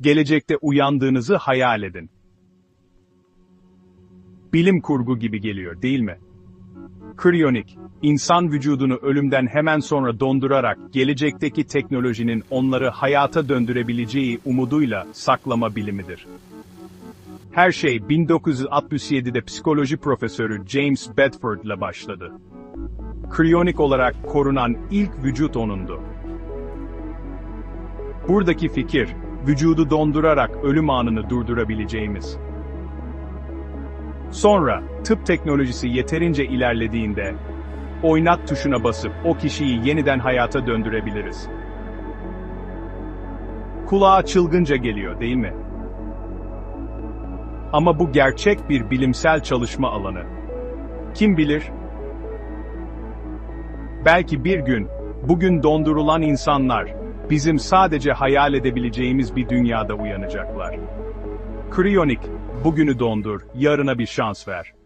Gelecekte uyandığınızı hayal edin. Bilim kurgu gibi geliyor, değil mi? Kriyonik, insan vücudunu ölümden hemen sonra dondurarak gelecekteki teknolojinin onları hayata döndürebileceği umuduyla saklama bilimidir. Her şey 1967'de psikoloji profesörü James Bedford ile başladı. Kriyonik olarak korunan ilk vücut onundu. Buradaki fikir, vücudu dondurarak ölüm anını durdurabileceğimiz. Sonra, tıp teknolojisi yeterince ilerlediğinde, oynat tuşuna basıp o kişiyi yeniden hayata döndürebiliriz. Kulağa çılgınca geliyor, değil mi? Ama bu gerçek bir bilimsel çalışma alanı. Kim bilir? Belki bir gün, bugün dondurulan insanlar, bizim sadece hayal edebileceğimiz bir dünyada uyanacaklar. Kriyonik, bugünü dondur, yarına bir şans ver.